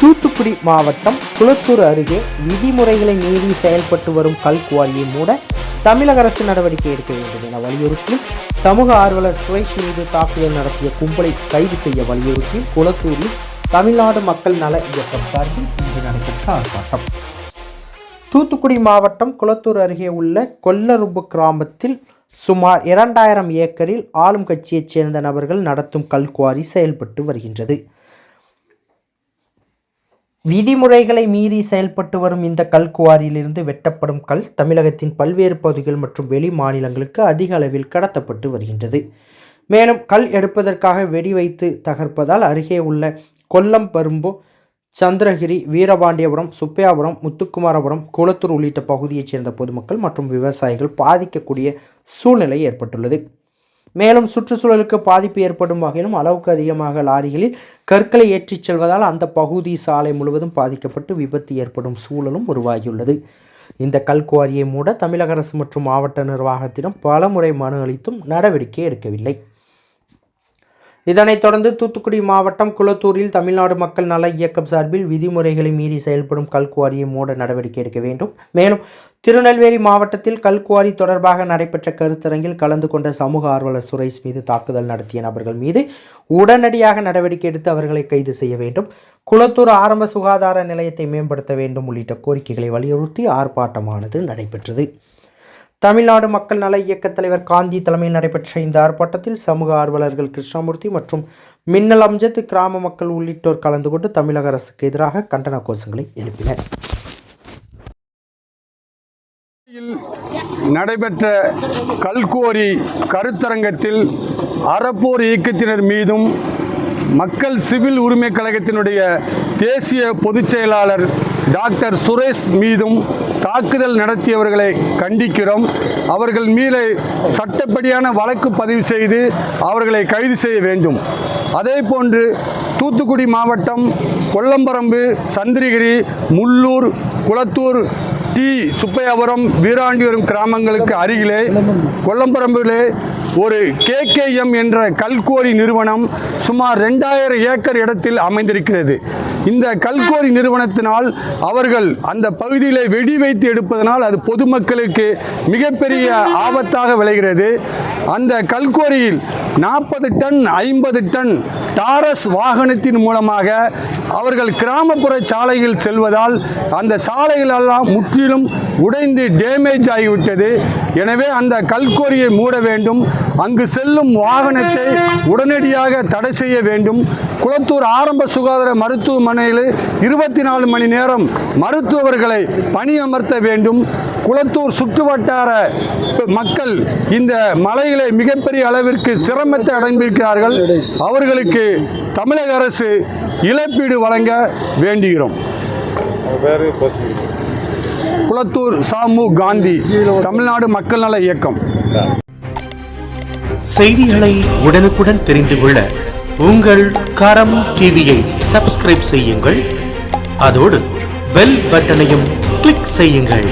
தூத்துக்குடி மாவட்டம் குளத்தூர் அருகே விதிமுறைகளை மீறி செயல்பட்டு வரும் கல் குவாரியை மூட தமிழக அரசு நடவடிக்கை எடுக்க வேண்டும் என வலியுறுத்தி சமூக ஆர்வலர் சுரேஷ் மீது தாக்குதல் நடத்திய கும்பலை கைது செய்ய வலியுறுத்தி குளத்தூரில் தமிழ்நாடு மக்கள் நல இயக்கம் சார்பில் இன்று நடைபெற்ற ஆர்ப்பாட்டம். தூத்துக்குடி மாவட்டம் குளத்தூர் அருகே உள்ள கொல்லரும்பு கிராமத்தில் சுமார் இரண்டாயிரம் ஏக்கரில் ஆளும் கட்சியைச் சேர்ந்த நபர்கள் நடத்தும் கல்குவாரி செயல்பட்டு வருகின்றது. விதிமுறைகளை மீறி செயல்பட்டு வரும் இந்த கல் குவாரியிலிருந்து வெட்டப்படும் கல் தமிழகத்தின் பல்வேறு பகுதிகள் மற்றும் வெளி மாநிலங்களுக்கு அதிக அளவில் கடத்தப்பட்டு வருகின்றது. மேலும் கல் எடுப்பதற்காக வெடி வைத்து தகர்ப்பதால் அருகே உள்ள கொல்லம் பரும்பு சந்திரகிரி வீரபாண்டியபுரம் சுப்பையாபுரம் முத்துக்குமாரபுரம் குளத்தூர் உள்ளிட்ட பகுதியைச் சேர்ந்த பொதுமக்கள் மற்றும் விவசாயிகள் பாதிக்கக்கூடிய சூழ்நிலை ஏற்பட்டுள்ளது. மேலும் சுற்றுச்சூழலுக்கு பாதிப்பு ஏற்படும் வகையிலும் அளவுக்கு அதிகமாக லாரிகளில் கற்களை ஏற்றிச் செல்வதால் அந்த பகுதி சாலை முழுவதும் பாதிக்கப்பட்டு விபத்து ஏற்படும் சூழலும் உருவாகியுள்ளது. இந்த கல்குவாரியை மூட தமிழக அரசு மற்றும் மாவட்ட நிர்வாகத்திடம் பலமுறை மனு அளித்தும் நடவடிக்கை எடுக்கவில்லை. இதனைத் தொடர்ந்து தூத்துக்குடி மாவட்டம் குளத்தூரில் தமிழ்நாடு மக்கள் நல இயக்கம் சார்பில் விதிமுறைகளை மீறி செயல்படும் கல்குவாரியை மூட நடவடிக்கை எடுக்க வேண்டும். மேலும் திருநெல்வேலி மாவட்டத்தில் கல்குவாரி தொடர்பாக நடைபெற்ற கருத்தரங்கில் கலந்து கொண்ட சமூக ஆர்வலர் சுரேஷ் மீது தாக்குதல் நடத்திய நபர்கள் மீது உடனடியாக நடவடிக்கை எடுத்து அவர்களை கைது செய்ய வேண்டும். குளத்தூர் ஆரம்ப சுகாதார நிலையத்தை மேம்படுத்த வேண்டும் உள்ளிட்ட கோரிக்கைகளை வலியுறுத்தி ஆர்ப்பாட்டமானது நடைபெற்றது. தமிழ்நாடு மக்கள் நல இயக்கத் தலைவர் காந்தி தலைமையில் நடைபெற்ற இந்த ஆர்ப்பாட்டத்தில் சமூக ஆர்வலர்கள் கிருஷ்ணமூர்த்தி மற்றும் மின்னல் அம்ஜத் கிராம மக்கள் உள்ளிட்டோர் கலந்து கொண்டு தமிழக அரசுக்கு எதிராக கண்டன கோஷங்களை எழுப்பினர். நடைபெற்ற கல்கோரி கருத்தரங்கத்தில் அறப்போர் இயக்கத்தினர் மீதும் மக்கள் சிவில் உரிமை கழகத்தினுடைய தேசிய பொதுச் செயலாளர் டாக்டர் சுரேஷ் மீதும் தாக்குதல் நடத்தியவர்களை கண்டிக்கிறோம். அவர்கள் மீது சட்டப்படியான வழக்கு பதிவு செய்து அவர்களை கைது செய்ய வேண்டும். அதே போன்று தூத்துக்குடி மாவட்டம் கொல்லம்பரம்பு சந்திரகிரி முள்ளூர் குளத்தூர் டி சுப்பையாபுரம் வீராண்டிபுரம் கிராமங்களுக்கு அருகிலே கொல்லம்பரம்பிலே ஒரு கேகேஎம் என்ற கல்கோரி நிறுவனம் சுமார் ரெண்டாயிரம் ஏக்கர் இடத்தில் அமைந்திருக்கிறது. இந்த கல்கோரி நிறுவனத்தினால் அவர்கள் அந்த பகுதியில் வெடி வைத்து எடுப்பதனால் அது பொதுமக்களுக்கு மிகப்பெரிய ஆபத்தாக விளைகிறது. அந்த கல்கோரியில் நாற்பது டன் ஐம்பது டன் டாரஸ் வாகனத்தின் மூலமாக அவர்கள் கிராமப்புற சாலையில் செல்வதால் அந்த சாலைகளெல்லாம் முற்றிலும் உடைந்து டேமேஜ் ஆகிவிட்டது. எனவே அந்த கல்கோரியை மூட வேண்டும். அங்கு செல்லும் வாகனத்தை உடனடியாக தடை செய்ய வேண்டும். குளத்தூர் ஆரம்ப சுகாதார மருத்துவமனையில் இருபத்தி நாலு மணி நேரம் மருத்துவர்களை பணியமர்த்த வேண்டும். குளத்தூர் சுற்றுவட்டார மக்கள் இந்த மலைகளை மிகப்பெரிய அளவிற்கு சிரமத்தை அடைந்திருக்கிறார்கள். அவர்களுக்கு தமிழக அரசு இழப்பீடு வழங்க வேண்டுகிறோம். குளத்தூர் சாமு காந்தி தமிழ்நாடு மக்கள் நல இயக்கம். செய்திகளை உடனுக்குடன் தெரிந்து கொள்ள உங்கள் கரம் டிவியை சப்ஸ்கிரைப் செய்யுங்கள். அதோடு பெல் பட்டனையும் கிளிக் செய்யுங்கள்.